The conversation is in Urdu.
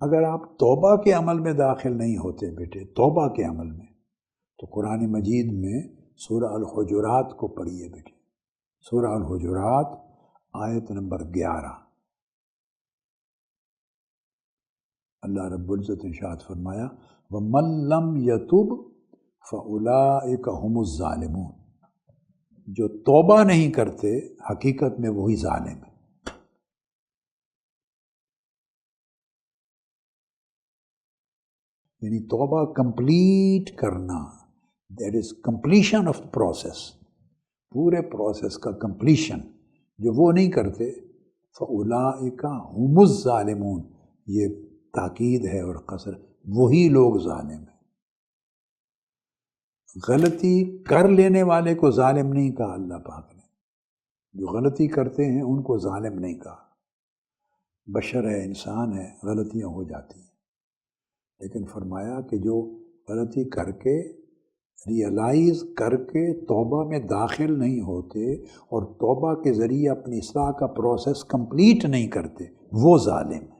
اگر آپ توبہ کے عمل میں داخل نہیں ہوتے بیٹے، توبہ کے عمل میں، تو قرآن مجید میں سورہ الحجرات کو پڑھیے بیٹے۔ سورہ الحجرات آیت نمبر گیارہ۔ اللہ رب العزت ارشاد فرمایا وہ ملم یتب فلا ہم الظالمون۔ جو توبہ نہیں کرتے، حقیقت میں وہی ظالم ہے۔ یعنی توبہ کمپلیٹ کرنا that is completion of process پورے پروسیس کا کمپلیشن جو وہ نہیں کرتے فلا کا ہم ظالمون یہ تاکید ہے اور قصر، وہی لوگ ظالم ہیں۔ غلطی کر لینے والے کو ظالم نہیں کہا اللہ پاک نے۔ جو غلطی کرتے ہیں، ان کو ظالم نہیں کہا۔ بشر ہے، انسان ہے، غلطیاں ہو جاتی ہیں۔ لیکن فرمایا کہ جو غلطی کر کے ریئلائز کر کے توبہ میں داخل نہیں ہوتے اور توبہ کے ذریعے اپنی اصلاح کا پروسیس کمپلیٹ نہیں کرتے، وہ ظالم ہے